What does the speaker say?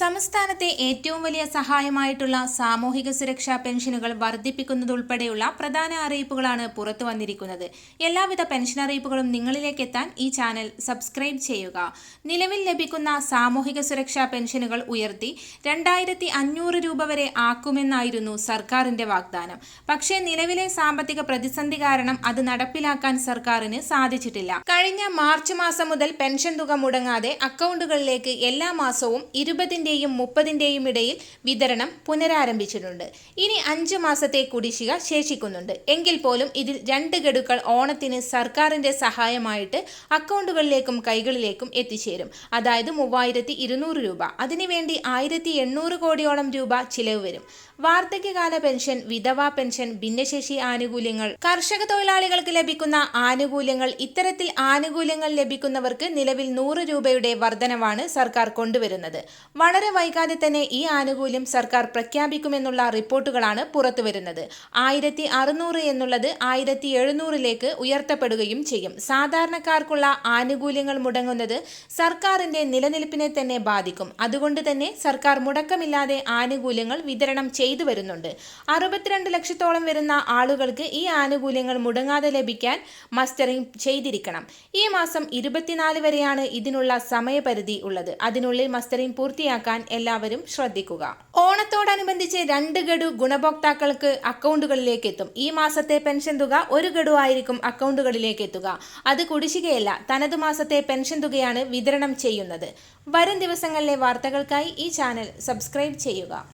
സംസ്ഥാനത്തെ ഏറ്റവും വലിയ സഹായമായിട്ടുള്ള സാമൂഹിക സുരക്ഷാ പെൻഷനുകൾ വർദ്ധിപ്പിക്കുന്നതുൾപ്പെടെയുള്ള പ്രധാന അറിയിപ്പുകളാണ് പുറത്തു വന്നിരിക്കുന്നത്. എല്ലാവിധ പെൻഷൻ അറിയിപ്പുകളും നിങ്ങളിലേക്ക് എത്താൻ ഈ ചാനൽ സബ്സ്ക്രൈബ് ചെയ്യുക. നിലവിൽ ലഭിക്കുന്ന സാമൂഹിക സുരക്ഷാ പെൻഷനുകൾ ഉയർത്തി രണ്ടായിരത്തി അഞ്ഞൂറ് രൂപ വരെ ആക്കുമെന്നായിരുന്നു സർക്കാരിന്റെ വാഗ്ദാനം. പക്ഷേ നിലവിലെ സാമ്പത്തിക പ്രതിസന്ധി കാരണം അത് നടപ്പിലാക്കാൻ സർക്കാരിന് സാധിച്ചിട്ടില്ല. കഴിഞ്ഞ മാർച്ച് മാസം മുതൽ പെൻഷൻ തുക മുടങ്ങാതെ അക്കൗണ്ടുകളിലേക്ക് എല്ലാ മാസവും ഇരുപതിന്റെയും മുപ്പതിന്റെയും ഇടയിൽ വിതരണം പുനരാരംഭിച്ചിട്ടുണ്ട്. ഇനി അഞ്ച് മാസത്തെ കുടിശ്ശിക ശേഷിക്കുന്നുണ്ട്. എങ്കിൽ പോലും ഇതിൽ രണ്ട് ഗഡുക്കൾ ഓണത്തിന് സർക്കാരിന്റെ സഹായമായിട്ട് അക്കൗണ്ടുകളിലേക്കും കൈകളിലേക്കും എത്തിച്ചേരും. അതായത് മൂവായിരത്തി ഇരുന്നൂറ് രൂപ. അതിനുവേണ്ടി ആയിരത്തി എണ്ണൂറ് കോടിയോളം രൂപ ചിലവ് വരും. വാർദ്ധക്യകാല പെൻഷൻ വിധവാ പെൻഷൻ ഭിന്നശേഷി ആനുകൂല്യങ്ങൾ കർഷക തൊഴിലാളികൾക്ക് ലഭിക്കുന്ന ആനുകൂല്യങ്ങൾ ഇത്തരത്തിൽ ആനുകൂല്യങ്ങൾ ലഭിക്കുന്നവർക്ക് നിലവിൽ നൂറ് രൂപയുടെ വർധനവാണ് സർക്കാർ കൊണ്ടുവരുന്നത്. വളരെ വൈകാതെ തന്നെ ഈ ആനുകൂല്യം സർക്കാർ പ്രഖ്യാപിക്കുമെന്നുള്ള റിപ്പോർട്ടുകളാണ് പുറത്തുവരുന്നത്. ആയിരത്തി അറുന്നൂറ് എന്നുള്ളത് ആയിരത്തി എഴുന്നൂറിലേക്ക് ഉയർത്തപ്പെടുകയും ചെയ്യും. സാധാരണക്കാർക്കുള്ള ആനുകൂല്യങ്ങൾ മുടങ്ങുന്നത് സർക്കാരിന്റെ നിലനിൽപ്പിനെ തന്നെ ബാധിക്കും. അതുകൊണ്ട് തന്നെ സർക്കാർ മുടക്കമില്ലാതെ ആനുകൂല്യങ്ങൾ വിതരണം ചെയ്തു വരുന്നുണ്ട്. അറുപത്തിരണ്ട് ലക്ഷത്തോളം വരുന്ന ആളുകൾക്ക് ഈ ആനുകൂല്യങ്ങൾ മുടങ്ങാതെ ലഭിക്കാൻ മസ്റ്ററിംഗ് ചെയ്തിരിക്കണം. ഈ മാസം ഇരുപത്തിനാല് വരെയാണ് ഇതിനുള്ള സമയപരിധി ഉള്ളത്. അതിനുള്ളിൽ മസ്റ്ററിംഗ് പൂർത്തിയാക്കാൻ എല്ലാവരും ശ്രദ്ധിക്കുക. ഓണത്തോടനുബന്ധിച്ച് രണ്ട് ഗഡു ഗുണഭോക്താക്കൾക്ക് അക്കൗണ്ടുകളിലേക്ക് എത്തും ഈ മാസത്തെ പെൻഷൻ തുക ഒരു ഗഡു ആയിരിക്കും അക്കൗണ്ടുകളിലേക്ക് എത്തുക അത് കുടിശ്ശികയല്ല തനതു മാസത്തെ പെൻഷൻ തുകയാണ് വിതരണം ചെയ്യുന്നത്. വരും ദിവസങ്ങളിലെ വാർത്തകൾക്കായി ഈ ചാനൽ സബ്സ്ക്രൈബ് ചെയ്യുക.